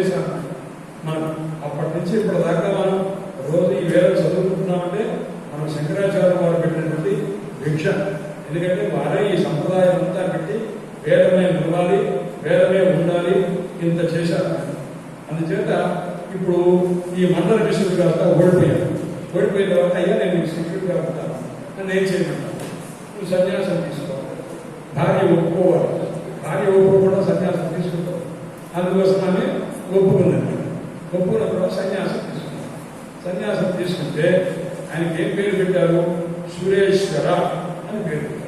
చేశాను మనం అప్పటి నుంచి ఇప్పటిదాకా మనం రోజు ఈ వేళ చదువుకుంటున్నామంటే మనం శంకరాచార్య వారు పెట్టినటువంటి భిక్ష. ఎందుకంటే వారే ఈ సంప్రదాయం అంతా పెట్టి వేదమే ఉండాలి వేదమే ఉండాలి ఇంత చేశారు. అందుచేత ఇప్పుడు ఈ మండల విషయం కాస్త ఓడిపోయాను ఓడిపోయిన తర్వాత అయ్యా నేను నీకు శిక్షుడిగా ఉంటాను. నన్ను ఏం చేయమంటాను నువ్వు సన్యాసం తీసుకోవాలి. భార్య ఒప్పుకోవాలి. భార్య ఒప్పుకోవడం సన్యాసం తీసుకుంటావు అందుకోసం ఒప్పుకున్నాడు. ఒప్పుకున్న తర్వాత సన్యాసం తీసుకున్నాడు. సన్యాసం తీసుకుంటే ఆయనకి ఏం పేరు పెట్టారు? సురేశ్వర అని పేరు పెట్టారు.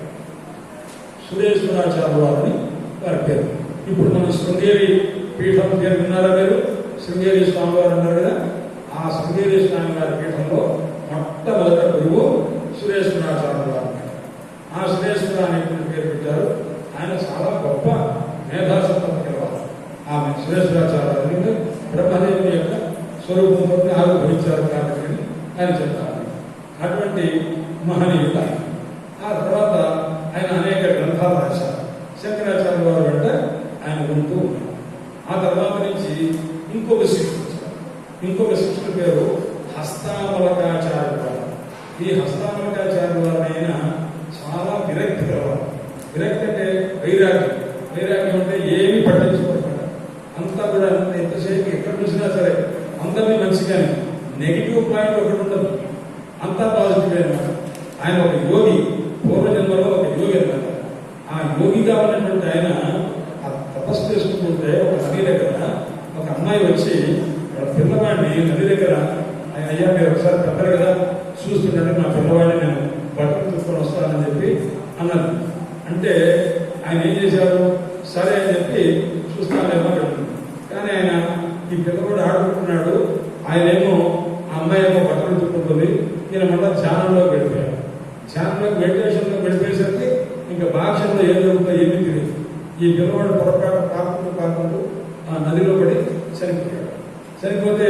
సురేశ్వరాచార్య వారిని వారి పేరు. ఇప్పుడు మన శృంగేరి పీఠం పేరు విన్నారా మీరు? శృంగేరి స్వామి వారు అన్నారు కదా? ఆ శృంగేరి స్వామి వారి పీఠంలో మొట్టమొదట గురువు సురేశ్వరాచార్య వారు ఆ సురేశ్వర అనే పేరు పెట్టారు? ఆయన చాలా గొప్ప మేధాసత్వం గలవారు ఆమె సురేశ్వరాచార్య బ్రహ్మదేవుని యొక్క స్వరూపంతో ఆవిర్భవించారు కాబట్టి ఆయన చెప్తారు అటువంటి మహనీయుడు ఆ తర్వాత ఆయన అనేక గ్రంథాలు రాశారు. శంకరాచార్య వారు వెంట ఆయన ఉంటూ ఉన్నారు. ఆ తర్వాత నుంచి ఇంకొక శిష్యుడు ఇంకొక శిష్యుడి పేరు హస్తామలకాచార్య ఈ హస్తామ వారు ఆయన చాలా విరక్తి గలవారు విరక్తి అంటే వైరాగ్యం వైరాగ్యం అంటే ఏమి పట్టించుకోకుండా అంతా కూడా ఎంతసేపు ఎక్కడ చూసినా సరే అందరినీ మంచిగానే. నెగిటివ్ పాయింట్ ఒకటి ఉండదు. అంతా పాజిటివ్ అనమాట ఆయన ఒక యోగి పూర్వజన్మలో ఒక యోగి అనమాట ఆ యోగిగా ఉన్నటువంటి ఆయన ఆ తపస్సు చేసుకుంటుంటే ఒక నది దగ్గర ఒక అమ్మాయి వచ్చి వాళ్ళ పిల్లవాడిని నది దగ్గర "అయ్య- అయ్యా మీరు ఒకసారి పెద్దలు కదా చూస్తుంటే నా పిల్లవాడిని నేను బట్టలు తీసుకొని వస్తానని చెప్పి అన్నది అంటే ఆయన ఏం చేశారు సరే అని చెప్పి చూస్తానేమో అన్నాడు. కానీ ఆయన ఈ ఆడుకుంటున్నాడు ఆయనేమో ఆ అమ్మాయి ఏమో బట్టలు తుక్కుంటుంది ఈయన మళ్ళీ ధ్యానంలో వెళ్ళిపోయాడు ధ్యానంలో మెడిటేషన్లో వెళ్ళిపోయేసరికి ఇంకా భాషల్లో ఏం జరుగుతుందో ఏమీ తెలియదు. ఈ పిల్లవాడు పొరపాటు కాకుండా కాకుండా ఆ నదిలో పడి చనిపోయాడు. చనిపోతే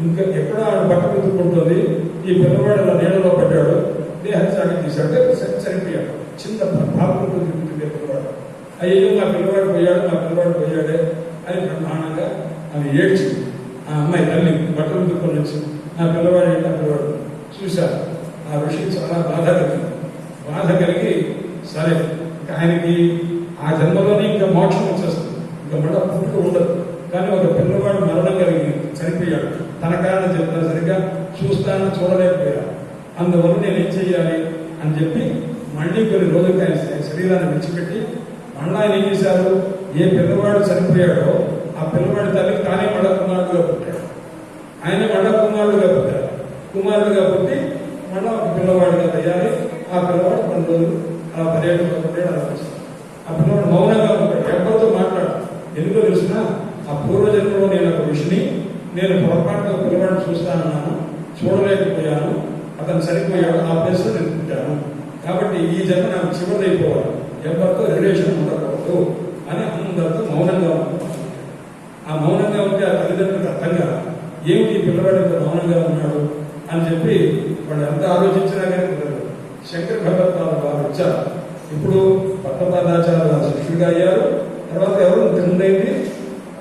ఇంకా ఎక్కడ ఆడ బట్టలు తుక్కుంటుంది ఈ పిల్లవాడు అలా నీళ్ళలో పడ్డాడు. దేహాన్ని సాగి తీశాడు. చనిపోయాడు. చిన్న పాపంతో తిరుగుతుంది పిల్లవాడు. అయ్యో మా పిల్లవాడు పోయాడు మా పిల్లవాడు పోయాడే అని బ్రహ్మాండంగా ఆమె ఏడ్చింది. ఆ అమ్మాయి తల్లి బట్టలు దుక్కుని వచ్చి నా పిల్లవాడు ఏంటి పిల్లవాడు చూశారు ఆ విషయం చాలా బాధ కలిగింది. బాధ కలిగి సరే ఆయనకి ఆ జన్మలోనే ఇంకా మోక్షం వచ్చేస్తుంది. ఇంకా మళ్ళా పుట్టుక ఉండదు. కానీ ఒక పిల్లవాడు మరణం కలిగింది చనిపోయాడు. తన కారణం చెప్తాను సరిగ్గా? చూస్తాను చూడలేకపోయా అందువల్ల నేను ఏం చెయ్యాలి? అని చెప్పి మళ్ళీ కొన్ని రోజులకి ఆయన శరీరాన్ని విడిచిపెట్టి మళ్ళీ ఆయన ఏం చేశారు? ఏ పిల్లవాడు చనిపోయాడో ఆ పిల్లవాడి తల్లి తానే మళ్ళా కుమారుడుగా పుట్టాడు. ఆయన మళ్ళా కుమారుడుగా పుట్టాడు. కుమారుడుగా పుట్టి మళ్ళా ఒక పిల్లవాడిగా తయారై ఆ పిల్లవాడు కొన్ని రోజులు అలా పర్యటన పుట్టాడు అలా ఆ పిల్లవాడు మౌనంగా ఉంటాడు ఎవరితో మాట్లాడు? ఎందుకో తెలిసిన ఆ పూర్వజన్మలో నేను ఒక ఋషిని నేను పొరపాటుగా పిల్లవాడిని చూస్తానన్నాను చూడలేకపోయాను అతను చనిపోయాడు ఆ ప్లేస్లో నేను పుట్టాను. కాబట్టి ఈ జన్మ నాకు చివరిదైపోవాలి. ఎవరితో రిలేషన్ ఉండకూడదు అని అందరితో మౌనంగా ఉంటాను ఆ మౌనంగా ఉంటే ఆ తల్లిదండ్రులకు అర్థం కాదు. ఏమిటి పిల్లవాడు ఇంత మౌనంగా ఉన్నాడు అని చెప్పి వాళ్ళు ఎంత ఆలోచించినా కానీ కుదరదు శంకర భగవత్పాద వారు వచ్చారు. ఇప్పుడు పట్టపాదాచార్య వారు శిష్యుడిగా అయ్యారు. తర్వాత ఎవరు? ముందైంది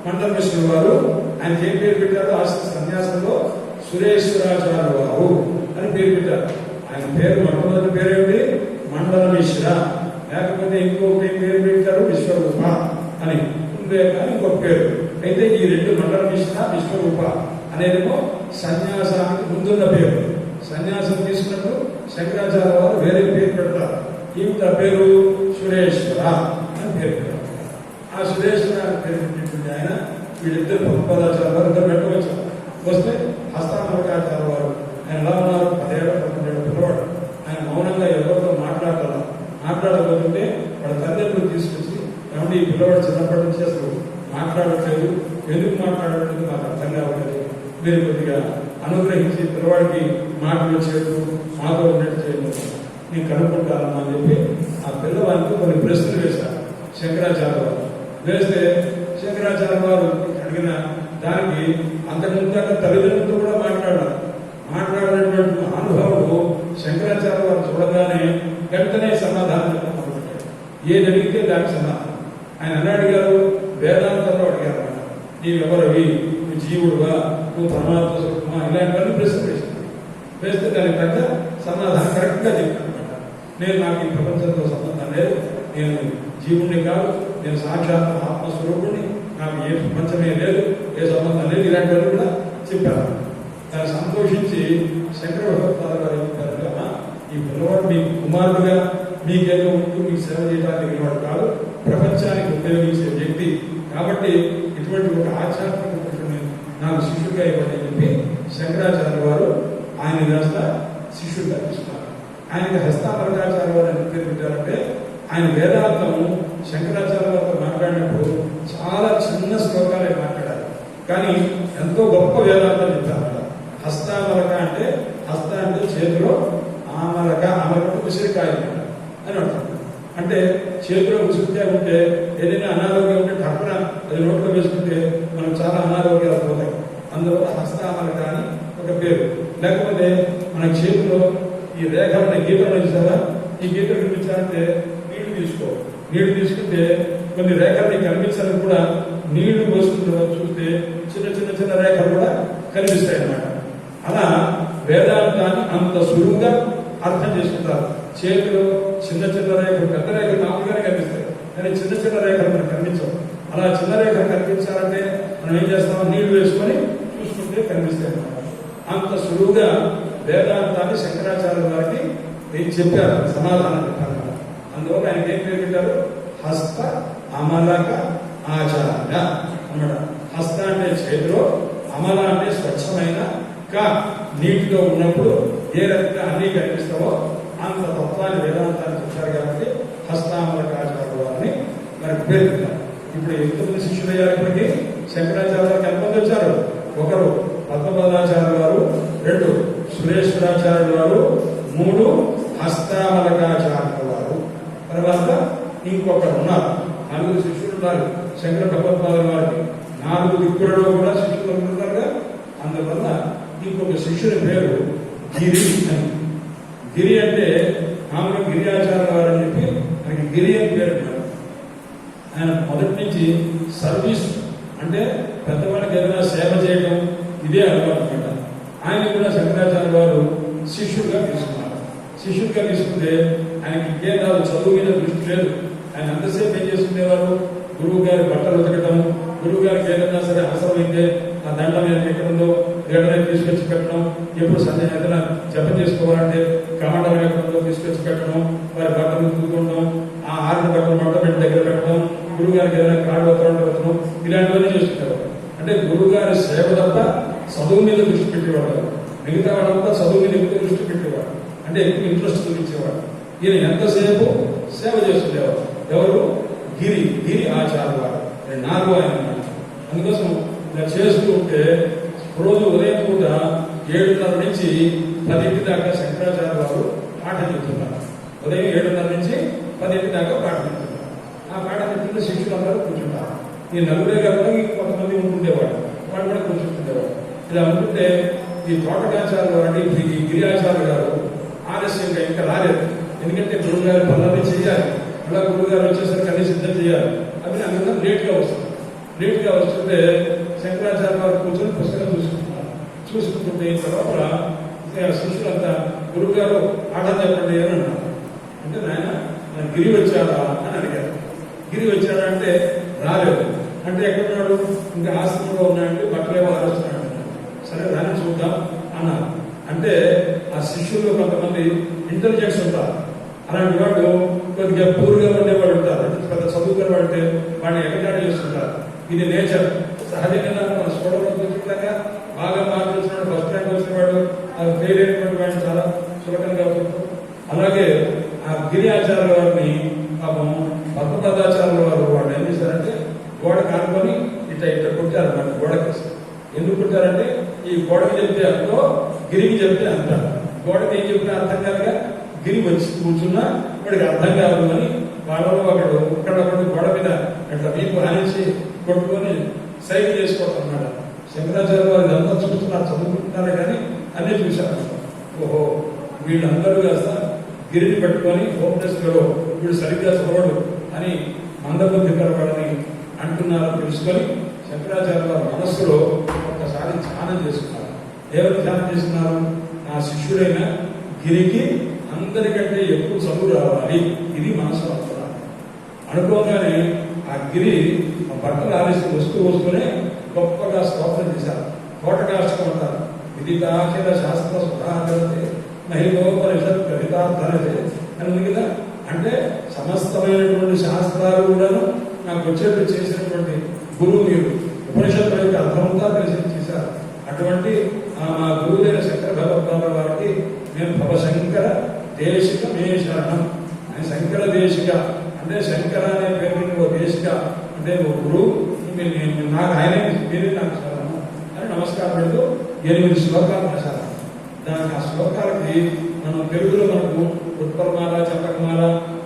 మండల మిశ్రుడు వారు. ఆయన ఏం పేరు పెట్టారు? ఆ సన్యాసంలో సురేశ్వరాచార్య వారు అని పేరు పెట్టారు. ఆయన పేరు మొట్టమొదటి పేరు ఏమిటి మండల మిశ్ర. లేకపోతే ఇంకొకటి పేరు పెట్టారు? విశ్వరూప అని. ఉందే కానీ ఇంకొక పేరు. అయితే ఈ రెండు మండల మిశ్ర విశ్వరూప అనేదేమో సన్యాసానికి ముందున్న పేరు. సన్యాసం తీసుకున్నప్పుడు శంకరాచార్య వారు వేరే పేరు పెడతారు. ఈవిడ పేరు? సురేశ్వర అని పేరు పెడతారు. ఆ సురేశ్వర పేరు పెట్టినటువంటి ఆయన వీళ్ళిద్దరు పద్మపదాచార్య వారు ఇద్దరు పెట్టవచ్చు వస్తే హస్తామలకాచార్య వారు ఆయన ఎలా ఉన్నారు పదేళ్ళ పదకొండేళ్ళ పిల్లవాడు ఆయన మౌనంగా ఎవరితో మాట్లాడాల మాట్లాడబోతుంటే వాళ్ళ తల్లిదండ్రులు తీసుకొచ్చి ఏమంటే ఈ పిల్లవాడు చిన్నప్పటి నుంచి అసలు మాట్లాడట్లేదు ఎందుకు మాట్లాడట్లేదు మాకు అర్థం కావట్లేదు మీరు కొద్దిగా అనుగ్రహించి పిల్లవాడికి మాటలు వచ్చేట్టు మాతో ఉన్నట్టు చేయండి నేను కనుక్కుంటానమ్మా అని చెప్పి ఆ పిల్లవాడికి కొన్ని ప్రశ్నలు వేశారు శంకరాచార్య వారు వేస్తే శంకరాచార్య వారు అడిగిన దానికి అంతకుముందు తల్లిదండ్రులతో కూడా మాట్లాడారు. మాట్లాడినటువంటి అనుభవం శంకరాచార్య వారు చూడగానే వెంటనే సమాధానం చెప్పడం మొదలుపెట్టాడు ఏది అడిగితే దానికి సమాధానం ఆయన అన్న అడిగారు వేదాంతంలో అడిగారు అన్నమాట. నీవెవరివి నువ్వు జీవుడువా నువ్వు పరమాత్మ స్వరూపమా ఇలాంటివన్నీ ప్రశ్న వేసింది వేస్తే దానికి తగ్గ సమాధానం కరెక్ట్గా చెప్పాను అనమాట నేను నాకు ఈ ప్రపంచంతో సంబంధం లేదు నేను జీవుణ్ణి కాదు నేను సాక్షాత్ ఆత్మస్వరూపుణ్ణి నాకు ఏ ప్రపంచమే లేదు ఏ సంబంధం లేదు ఇలాంటివన్నీ కూడా చెప్పాను దాన్ని సంతోషించి శంకర భగవత్పాద గారు చెప్పారు కదా ఈ పిల్లవాడు మీ కుమారుడుగా మీకేదో ఉంటూ మీకు సేవ చేయడానికి వాడు కాదు ప్రపంచానికి ఉపయోగించే వ్యక్తి. కాబట్టి ఇటువంటి ఒక ఆధ్యాత్మిక పురుషుని నాకు శిష్యుడిగా ఇవ్వండి చెప్పి శంకరాచార్య వారు ఆయన కాస్త శిష్యుడిగా తీసుకున్నారు ఆయనకి హస్తామరకాచార్య వారు ఎందుకు పేరు పెట్టారంటే ఆయన వేదాంతము శంకరాచార్య వారితో మాట్లాడినప్పుడు చాలా చిన్న శ్లోకాలే మాట్లాడారు. కానీ ఎంతో గొప్ప వేదాంతం చెప్తారు హస్తామరక అంటే హస్త అంటే చేతిలో ఆమరక అమరక ఉసిరికాయ అన్నమాట. అని అర్థం అంటే చేతిలో ఉసిరికాయ ఉంటే ఏదైనా అనారోగ్యం ఉంటే టక్కున అది నోట్లో వేసుకుంటే మనం చాలా అనారోగ్యాలు పోతాయి. అందువల్ల హస్తామరక అని ఒక పేరు. లేకపోతే మన చేతిలో ఈ రేఖలను గీతలు ఇస్తారా ఈ గీతలు కనిపించాలంటే నీళ్ళు తీసుకో. నీళ్ళు తీసుకుంటే కొన్ని రేఖలు నీకు కనిపించాలని కూడా నీళ్ళు పోసుకుంటూ చూస్తే చిన్న చిన్న చిన్న రేఖలు కూడా కనిపిస్తాయి అన్నమాట అలా వేదాంతాన్ని అంత సులువుగా అర్థం చేసుకుంటారు. చేతులు చిన్న చిన్న రేఖలు పెద్ద రేఖలు మామూలుగానే కనిపిస్తాయి. కానీ చిన్న చిన్న రేఖలు మనకు కనిపించవు. అలా చిన్న రేఖలు కనిపించాలంటే మనం ఏం చేస్తాం? నీళ్ళు వేసుకొని చూసుకుంటే కనిపిస్తాయి అంత సులువుగా వేదాంతాన్ని శంకరాచార్య వారికి నేను చెప్పారు సమాధానం చెప్పాను. అందువల్ల ఆయన ఏం పేరు పెట్టారు? హస్త అమలక ఆచార్య అన్నమాట హస్త అంటే చేతిలో అమల అంటే స్వచ్ఛమైన కా నీటిలో ఉన్నప్పుడు ఏ రకంగా అన్ని కనిపిస్తావో అంత తత్వాన్ని వేదాంతానికి వచ్చారు కాబట్టి హస్తామలకాచార్యుల వారిని మనకు పేరు ఇప్పుడు ఎంతమంది శిష్యులయ్యారు ఇప్పటికీ? శంకరాచార్యులకు ఎంతమంది వచ్చారు? ఒకరు పద్మపదాచార్య వారు రెండు సురేశ్వరాచార్యుల వారు మూడు హస్తామలకాచార్యుల వారు తర్వాత ఇంకొకరు ఉన్నారు. నలుగురు శిష్యులు ఉన్నారు. శంకర భగవత్పాదుల వారికి నాలుగు దిక్కులలో కూడా శిష్యులు ఉన్నారుగా అందువల్ల ఇంకొక శిష్యుని పేరు గిరి అని. గిరి అంటే మామూలు గిరియాచార్య వారు అని చెప్పి ఆయనకి గిరి అని పేరు ఆయన మొదటి నుంచి సర్వీస్ అంటే పెద్దవాళ్ళకి ఏదైనా సేవ చేయడం ఇదే అలవాటు ఆయన కూడా శంకరాచార్య వారు శిష్యుడిగా తీసుకున్నారు. శిష్యుడిగా తీసుకుంటే ఆయనకి ఇంకేం కాదు చదువు మీద దృష్టి లేదు. ఆయన అంతసేపు ఏం చేసుకునేవారు? గురువు గారి బట్టలు ఉతకటం గురువు గారికి ఏదైనా సరే అవసరమైతే ఆ దండం ఏదైనా ఎక్కడ ఉందో గడనే తీసుకొచ్చి పెట్టడం ఎప్పుడు సంధ్య ఏదైనా జపం చేసుకోవాలంటే కమాండర్ ఎక్కడ తీసుకొచ్చి పెట్టడం వారి బట్టలు ఉతుకుంటాం ఆ ఆరు బట్టలు మంట పెట్టి దగ్గర పెట్టడం గురువు గారికి ఏదైనా కాళ్ళు వతడం పెట్టడం ఇలాంటివన్నీ చేస్తుంటారు. అంటే గురువు గారి సేవ తప్ప చదువు మీద దృష్టి పెట్టేవాడు మిగతా వాళ్ళంతా చదువు మీద ఎక్కువ దృష్టి పెట్టేవాడు అంటే ఎక్కువ ఇంట్రెస్ట్ చూపించేవాడు ఈయన ఎంతసేపు సేవ చేస్తుండేవాడు ఎవరు? గిరి గిరి ఆచార్య వారు. నాలుగో ఆయన. అందుకోసం ఇలా చేస్తూ ఉంటే రోజు ఉదయం పూట ఏడున్నర నుంచి పదింటి దాకా శంకరాచార్య వారు పాట చెప్తున్నారు. ఉదయం ఏడున్నర నుంచి పదింటి దాకా పాట చెప్తున్నారు. ఆ పాట చెప్తున్న శిష్యులందరూ కూర్చుంటారు. ఈ నలుగురే కాకుండా కొంతమంది ఉంటుండేవాడు వాడు కూడా కూర్చుంటుండేవాడు ఇలా ఉంటుంటే ఈ తోటకాచార్యులు అంటే ఈ గిరియాచార్యులు గారు ఆలస్యంగా ఇంకా రాలేదు. ఎందుకంటే గురువు గారు పనులన్నీ చేయాలి. అలా గురువు గారు వచ్చేసరికి అన్ని సిద్ధం చేయాలి. అవి అందులో లేట్గా వస్తుంది లేట్గా వస్తుంటే శంకరాచార్య వారు కూర్చొని పుస్తకం చూసుకుంటున్నారు. చూసుకుంటుంటే తర్వాత ఇక శిష్యులంతా గురువు గారు పాఠం చెప్పండి అని అన్నారు. అంటే నాయన మన గిరి వచ్చాడా? అని అడిగారు. గిరి వచ్చాడా అంటే రాలేదు. అంటే ఎక్కడున్నాడు? ఇంకా ఆశ్రమంలో ఉన్నాడంటే బట్టలేమో ఆలోచిస్తున్నాడు సరే దాన్ని చూద్దాం అన్నారు. అంటే ఆ శిష్యుల్లో కొంతమంది ఇంటెలిజెన్స్ ఉంటారు. అలాంటి వాళ్ళు కొద్దిగా పూర్గా ఉండేవాడు ఉంటారు. అంటే పెద్ద చదువుకునే వాడు అంటే వాడిని ఎగటాడు చేస్తుంటారు. ఇది నేచర్. సహజంగా మన చూడడం చూసుకుంటాక బాగా మార్కులు వచ్చినాడు ఫస్ట్ ర్యాంక్ వచ్చినవాడు అది ఫెయిల్ అయినటువంటి వాడిని చాలా సులభంగా అలాగే ఆ గిరి ఆచార్య వారిని పాపం పద్మపదాచార్యుల వారు వాళ్ళు ఏం చేశారంటే గోడ కానుకొని ఇట్ట ఇట్ట కొట్టారు మన గోడకి ఎందుకు కొట్టారంటే ఈ గోడకి చెప్తే అంతో గిరికి చెప్తే అంత గోడకి ఏం చెప్పినా అర్థం కాదుగా గిరి వచ్చి కూర్చున్నా వాడికి అర్థం కాదు అని వాళ్ళలో ఒకడు ఇక్కడ గోడ మీద అట్లా మీకు ఆనించి కొట్టుకొని సైన్ చేసుకోవడం అన్నాడు శంకరాచార్య వారు ఇదంతా చూస్తున్నారు చదువుకుంటున్నారే కానీ అన్నీ చూశాను ఓహో వీళ్ళందరూ కాస్త గిరిని పెట్టుకొని హోమ్లెస్ గలో వీడు సరిగ్గా చూడడు అని మందబుద్ధి వాడని అంటున్నారని తెలుసుకొని శంకరాచార్య వారి మనస్సులో ఒక్కసారి ధ్యానం చేసుకున్నారు. ఎవరు ధ్యానం చేసుకున్నారు నా శిష్యుడైన గిరికి అందరికంటే ఎక్కువ చదువు రావాలి. ఇది మనసు అనుకోగానే ఆ గిరి ఆ బట్టలు ఆరేసి వస్తూ వస్తూనే గొప్పగా స్తోత్రం చేశారు. తోటకాష్టం అంటారు. దాఖిల శాస్త్ర సుధాకరతే మహిళోపనిషత్ కవితార్థనతే అని ఉంది కదా అంటే సమస్తమైనటువంటి శాస్త్రాలు కూడాను నాకు వచ్చేట్టు చేసినటువంటి గురువు మీరు. ఉపనిషత్తుల యొక్క అర్థమంతా తెలిసి చేశారు. అటువంటి మా గురువులైన శంకర భగవద్పాద వారికి నేను భవశంకర దేశిక మే శరణం అని శంకర దేశిక అంటే శంకర అనే పేరు మీద ఓ దేశిక అంటే ఓ గురువు మీరు నేను- నాకు ఆయనే మీరే నాకు శరణం అని నమస్కారం పెడుతూ ఎనిమిది శ్లోకాలు రాశారు దానికి ఆ శ్లోకాలకి మనం తెలుగులో మనకు ఉత్పలమాల చంపకమాల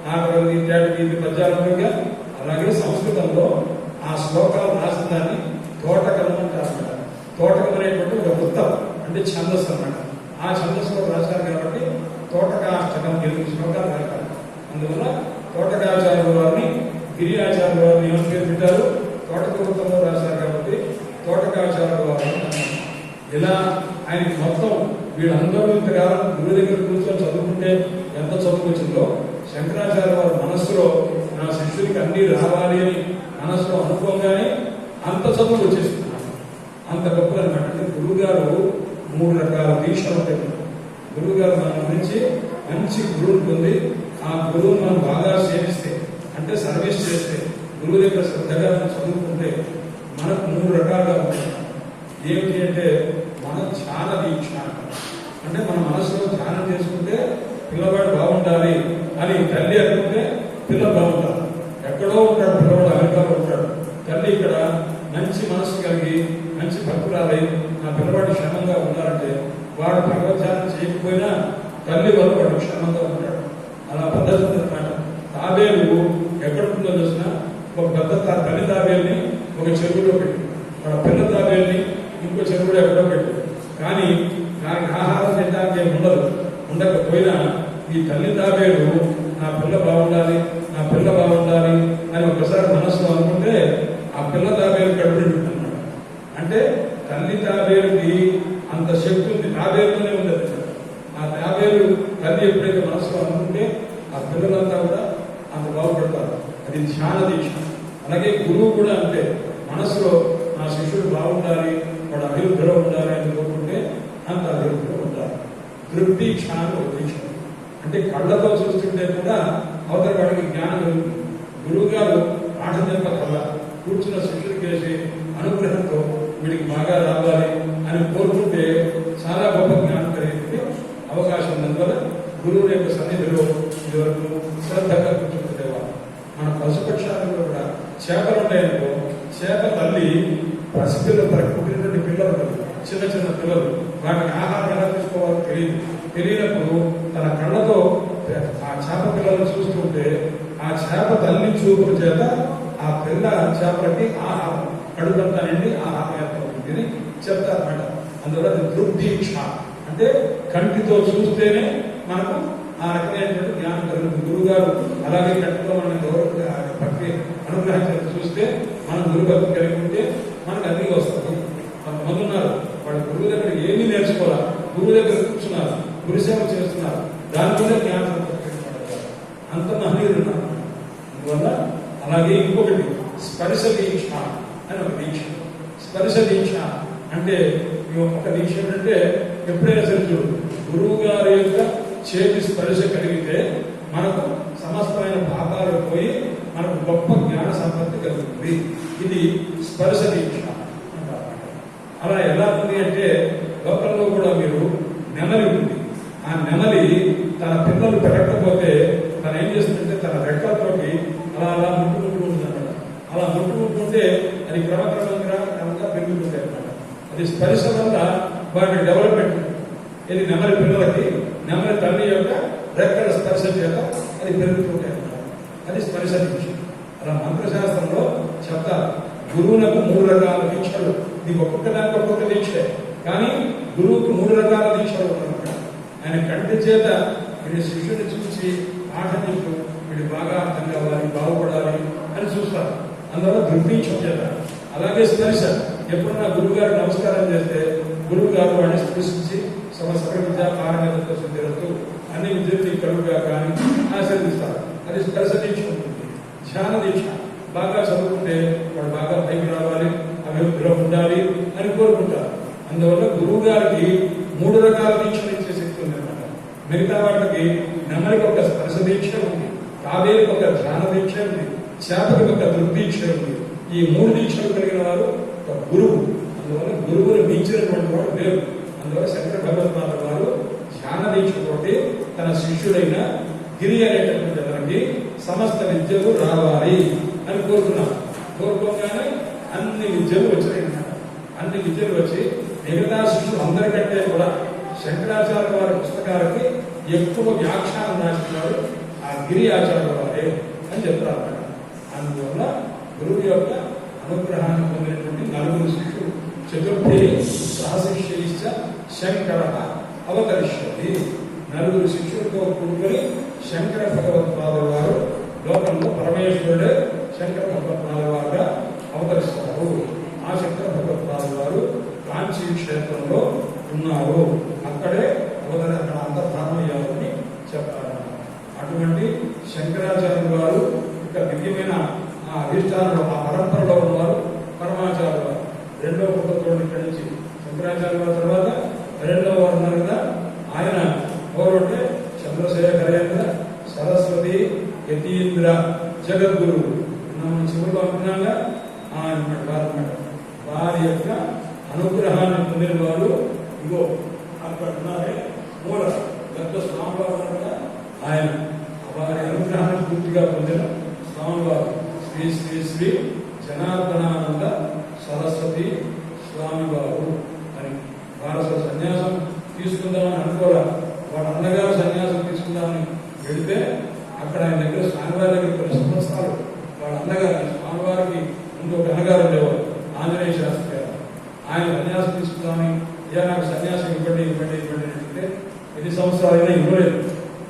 నాగరవతి ఇత్యాది గీతి పద్యాలు అలాగే సంస్కృతంలో ఆ శ్లోకాలు రాసిన దాన్ని తోటకలం అంటారు అన్నమాట తోటకం అనేటువంటి ఒక వృత్తం అంటే ఛందస్సు అన్నమాట. ఆ ఛందస్సులో రాశారు కాబట్టి తోటకాష్టకం ఎనిమిది శ్లోకాలు రాశారు. అందువల్ల తోటకాచార్యుల వారిని గిరియాచార్య వారిని ఏమని పేరు పెట్టారు. తోటక రాశారు కాబట్టి తోటకాచార్య వారు ఇలా ఆయనకి మొత్తం వీళ్ళందరూ ఇంతకాలం గురువు దగ్గర కూర్చొని చదువుకుంటే ఎంత చదువుకొచ్చిందో శంకరాచార్య వారి మనస్సులో నా శిష్యుడికి అన్ని రావాలి అని మనస్సులో అనుకోగానే అంత చదువు వచ్చేస్తున్నాను అంత గొప్ప అనమాట. అంటే మూడు రకాల దీక్షలు ఉంటాయి గురువుగారు మన గురించి మంచి గురువుని పొంది ఆ గురువుని మనం బాగా సేవిస్తే అంటే సర్వీస్ చేస్తే గురువు దగ్గర శ్రద్ధగా చదువుకుంటే మనకు మూడు రకాలుగా ఉంటాయి. ఏమిటి అంటే మన ధ్యాన దీక్ష అంటే మన మనసులో ధ్యానం చేసుకుంటే పిల్లవాడు బాగుండాలి అని తల్లి అనుకుంటే పిల్లలు బాగుంటారు ఎక్కడో ఉంటాడు పిల్లవాడు అమెరికాలో ఉంటాడు. తల్లి ఇక్కడ మంచి మనసు కలిగి మంచి భక్తురాలై నా పిల్లవాడు క్షేమంగా ఉన్నారంటే వాడు భగవద్ధ్యానం చేయకపోయినా తల్లి వల్ల వాడు క్షేమంగా ఉంటాడు. అలా పద్ధతి తాబేలు ఒక పెద్ద తా- తల్లి తాబేల్ని ఒక చెరువులో పెట్టి. తన పిల్ల తాబేల్ని ఇంకో చెరువులో ఎక్కడో పెట్టి. కానీ దానికి ఆహారం తినడానికి ఏమి ఉండదు. ఉండకపోయినా ఈ తల్లి తాబేలు నా పిల్ల బాగుండాలి నా పిల్ల బాగుండాలి అని ఒకసారి మనసులో అనుకుంటే ఆ పిల్ల తాబేలు కడుపు నిండుతుందన్నమాట అంటే తల్లి తాబేలుకి అంత శక్తి ఉంది తాబేలుతోనే ఉంది అది. ఆ తాబేలు తల్లి ఎప్పుడైతే మనసులో అనుకుంటే ఆ పిల్లలంతా కూడా అంత బాగుపడతారు అది ధ్యాన దీక్ష అలాగే గురువు కూడా అంటే మనసులో నా శిష్యుడు బాగుండాలి వాడు అభివృద్ధిలో ఉండాలి అని కోరుకుంటే అంత అభివృద్ధిలో ఉంటారు తృప్తి క్షానం ఒక దీక్ష అంటే కళ్ళతో చూస్తుంటే కూడా అవతల వాడికి జ్ఞానం కలుగుతుంది గురువు గారు పాఠం చెప్పకల్లా కూర్చున్న శిష్యులు చేసే అనుగ్రహంతో వీడికి బాగా రావాలి అని కోరుకుంటే చాలా గొప్ప జ్ఞానం కలిగే అవకాశం ఉన్నందువల్ల గురువుల యొక్క సన్నిధిలో ఇదివరకు శ్రద్ధగా కూర్చుంటుందేవా మన పశుపక్షాలలో కూడా చేపలు ఉన్నాయనుకో చేప తల్లి పసిపిల్ల పుట్టినటువంటి పిల్లలు చిన్న చిన్న పిల్లలు. వాటికి ఆహారం ఎలా తీసుకోవాలో తెలియదు. తెలియనప్పుడు తన కళ్ళ ఆ చేప పిల్లలను చూస్తుంటే ఆ చేప తల్లి చూపుడు చేత ఆ పిల్ల చేపలకి ఆహారం కడుపంతా నిండి ఆహారం ఏర్పడుతుంది అని చెప్తారన్నమాట అందువల్ల అది దృగ్దీక్ష అంటే కంటితో చూస్తేనే మనకు ఆ రకమైనటువంటి జ్ఞానం కలుగుతుంది. గురుగారు అలాగే కంటితో మన గౌరవ భక్తి అనుగ్రహం చేత చూస్తే మనం గురుభక్తి కలిగి ఉంటే మనకు అన్ని వస్తుంది. కొంతమంది ఉన్నారు వాళ్ళ గురువు దగ్గర ఏమీ నేర్చుకోవాలా? గురువు దగ్గర కూర్చున్నారు. గురుసేవ చేస్తున్నారు. దాని మీద జ్ఞానం సంపాదించుకుంటారు. అంత మహనీయులు ఉన్నారు అందువల్ల అలాగే ఇంకొకటి స్పర్శ దీక్ష అని ఒక దీక్ష. స్పర్శ దీక్ష అంటే ఈ ఒక దీక్ష ఏంటంటే ఎప్పుడైనా సరే చూడు గురువు గారి యొక్క చేతి స్పర్శ కలిగితే మనకు సమస్తమైన పాపాలు పోయి మనకు గొప్ప జ్ఞాన సంపత్తి కలుగుతుంది. ఇది స్పర్శ దీక్ష అంటారు. అలా ఎలా ఉంది అంటే లోకంలో కూడా మీరు నెమలి ఉంది. ఆ నెమలి తన పిల్లలు పెరగకపోతే తను ఏం చేస్తుందంటే తన రెక్కలతోటి అలా అలా ముట్టుకుంటూ అలా ముట్టుకుంటుంటే అది క్రమక్రమంగా పెరుగుతుంది అనమాట అది స్పర్శ వల్ల వాటి డెవలప్మెంట్ ఇది నెమలి పిల్లలకి నెమలి తల్లి యొక్క రెక్కల స్పర్శ చేత అది పెరుగుతుంటాయి అనమాట అది స్పర్శ దీక్ష అలా మంత్రశాస్త్రంలో చెప్తారు గురువునకు మూడు రకాల దీక్షలు. నీకు ఒక్కొక్క దానికి ఒక్కొక్క దీక్షే కానీ గురువుకు మూడు రకాల దీక్షలు ఉన్నాయన్నమాట ఆయన కంటి చేత వీడి శిష్యుని చూసి పాఠ చెప్తూ వీడు బాగా అర్థం కావాలి బాగుపడాలి అందువల్ల దుర్దీక్ష చేత ఆ అలాగే స్పర్శ నా గురువు గారు నమస్కారం చేస్తే గురువు గారు వాడిని స్పృశించి సమస్త విద్య పారమిత సిద్ధిరస్తు అన్ని విద్యలు కలుగుగా కానీ ఆశీర్దిస్తారు అది స్పర్శ దీక్ష ఉంటుంది. ధ్యాన దీక్ష. బాగా చదువుకుంటే వాడు బాగా పైకి రావాలి అభివృద్ధిలో ఉండాలి అని కోరుకుంటారు. అందువల్ల గురువు గారికి మూడు రకాల దీక్షలు ఇచ్చే శక్తి ఉందన్నమాట. మిగతా వాటికి నెమ్మదికి ఒక స్పర్శ దీక్ష ఉంది తాబేలకు ఒక ధ్యాన దీక్ష ఉంది. చేపకి యొక్క దృగ్దీక్ష ఈ మూడు దీక్షలు కలిగిన వారు ఒక గురువు. అందువల్ల గురువుని మించినటువంటి వాడు వేరు. అందువల్ల శంకర భగవత్పాద వారు ధ్యాన దీక్షతోటి తన శిష్యుడైన గిరి అనేటటువంటి అతనికి సమస్త విద్యలు రావాలి అని కోరుకున్నాం కోరుకోగానే అన్ని విద్యలు వచ్చినాయి అన్ని విద్యలు వచ్చి మిగతా శిష్యులు అందరికంటే కూడా శంకరాచార్య వారి పుస్తకాలకి ఎక్కువ వ్యాఖ్యానం రాసినారు ఆ గిరి ఆచార్య వారే అని చెప్తారు అందువల్ల గురువు యొక్క అనుగ్రహాన్ని పొందినటువంటి నలుగురు శిష్యులు చతుర్థి సహశిష్యైశ్చ శంకర అవతరిష్యతి. నలుగురు శిష్యులతో కూడుకొని శంకర భగవత్పాదుల వారు లోకంలో పరమేశ్వరుడే శంకర భగవత్పాదుల వారుగా అవతరిస్తారు. ఆ శంకర భగవత్పాదుల వారు కాంచీ క్షేత్రంలో ఉన్నారు అక్కడే అవతరి అక్కడ అంతర్ధానమయ్యారని చెప్తారు అటువంటి శంకరాచార్యుల వారు ఒక దివ్యమైన ఆ అధిష్టానంలో ఆ పరంపరలో ఉన్నవారు పరమాచార్య వారు రెండో పుట్టతో ఇక్కడి నుంచి శంకరాచార్య వారి తర్వాత రెండవ వారు ఉన్నారు కదా ఆయన ఎవరంటే చంద్రశేఖరేంద్ర సరస్వతి యతీంద్ర జగద్గురు మనం చివరిలో అనుకున్నాగా ఆయన వారు అన్నమాట. వారి యొక్క అనుగ్రహాన్ని పొందిన వారు ఇగో అక్కడ ఉన్నారే మూల పెద్ద స్వామివారు ఉన్నారు కదా, ఆయన వారి అనుగ్రహాన్ని పూర్తిగా పొందిన స్వామివారు శ్రీ శ్రీ శ్రీ జనార్దనానంద సరస్వతి స్వామివారు అని వారసు సన్యాసం తీసుకుందామని అనుకోరా. వాళ్ళ అన్నగారు సన్యాసం తీసుకుందామని వెళితే అక్కడ ఆయన దగ్గర స్వామివారి దగ్గర కొన్ని సంవత్సరాలు వాళ్ళ అన్నగారు స్వామివారికి ఇంకొక అన్నగారు ఉండేవారు ఆంజనేయ శాస్త్రి గారు. ఆయన సన్యాసం తీసుకుందామని ఏ నాకు సన్యాసం ఇవ్వండి ఇవ్వండి ఇవ్వండి అంటే ఎన్ని సంవత్సరాలైనా ఇవ్వలేదు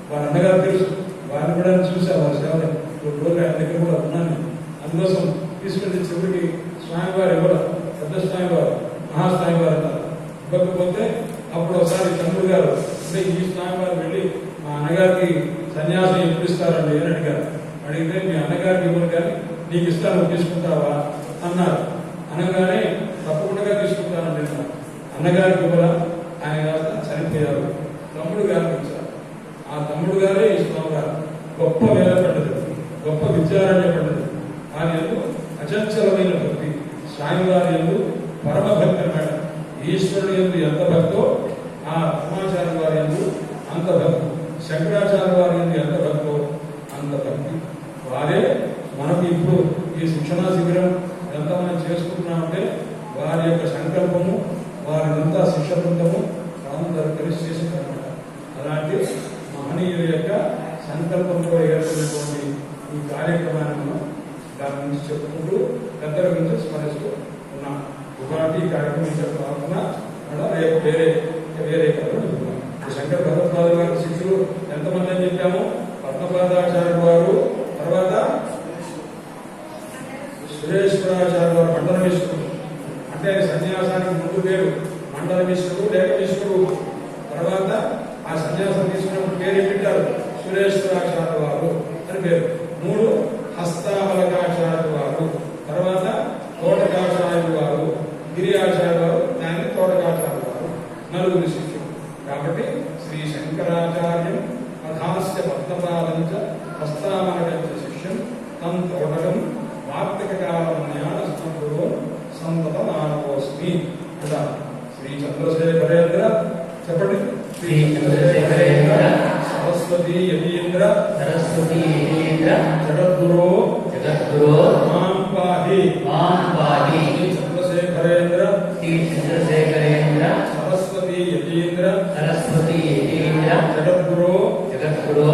వాళ్ళ అన్నగారు తెలుసు వారిని కూడా చూశారు వారి సేవలు ఒక రోజు ఆయన దగ్గర కూడా ఉన్నాను అందుకోసం తీసుకెళ్తే చివరికి స్వామివారు ఎవరు పెద్ద స్వామివారు మహాస్వామివారు అన్నారు ఇవ్వకపోతే అప్పుడు ఒకసారి తమ్ముడు గారు అంటే వెళ్ళి మా అన్నగారికి సన్యాసం ఇప్పిస్తారండి అని అడిగారు. అడిగితే మీ అన్నగారికి ఇవ్వరు కానీ నీకు ఇస్తాను తీసుకుంటావా? అన్నారు. అనగానే తప్పకుండా తీసుకుంటానండి అన్నగారికి ఇవ్వరా ఆయన కాస్త చనిపోయారు. తమ్ముడు గారికి ఇచ్చారు ఆ తమ్ముడు గారే ఈ స్వామి గారు గొప్ప వేల పండితుడు గొప్ప విద్యారణ్య పండితుడు ఆయన అచంచలమైన భక్తి. స్వామివారి ఎందు పరమ భక్తి అన్నమాట ఈశ్వరుడు ఎందు ఎంత భక్తో ఆ పరమాచార్య వారి ఎందు అంత భక్తి శంకరాచార్య వారి ఎంత భక్తో అంత భక్తి వారే మనకి ఇప్పుడు ఈ శిక్షణా శిబిరం ఎంత మనం చేసుకుంటున్నామంటే వారి యొక్క సంకల్పము వారినంతా శిక్ష బృందం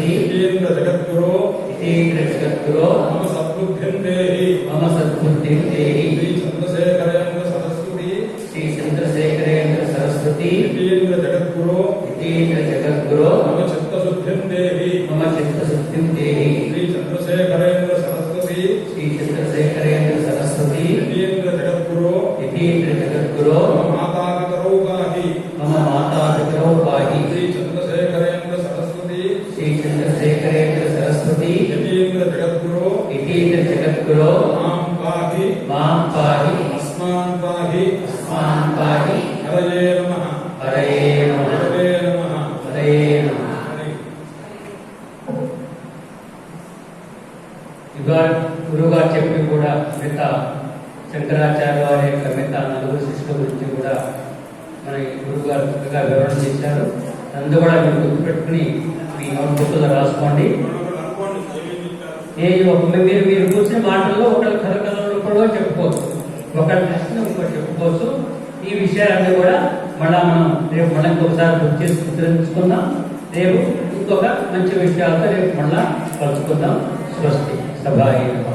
సరస్వతి యతీంద్ర జగద్గురు యతీంద్ర జగద్గురో మమ సద్బుద్ధిం దేహి మమ సద్బుద్ధిం దేహి శ్రీ చంద్రశేఖరేంద్ర సరస్వతి. శ్రీ చంద్రశేఖరేంద్ర సరస్వతి. యతీంద్ర జగద్గురు యతీంద్ర జగద్గురో మమ చిత్తశుద్ధిం దేహి మమ చిత్తశుద్ధిం దేహి మిగతా శంకరాచార్య వారి యొక్క మిగతా నలుగురు శిష్యుల గురించి కూడా మన గురువు గారు చక్కగా వివరణ చేశారు. అందు కూడా మీరు గుర్తుపెట్టుకుని మీ నోట్బుక్లో రాసుకోండి. ఏ ఒక మీరు మీరు కూర్చున్న మాటల్లో ఒకళ్ళ కథ కూడా చెప్పుకోవచ్చు. ఒకళ్ళ ప్రశ్న ఇంకోటి చెప్పుకోవచ్చు. ఈ విషయాలన్నీ కూడా మళ్ళా మనం రేపు మళ్ళీ ఇంకొకసారి బుక్ చేసి గుర్తుంచుకుందాం రేపు ఇంకొక మంచి విషయాలతో రేపు మళ్ళా కలుసుకుందాం. స్వస్తి. సభాయి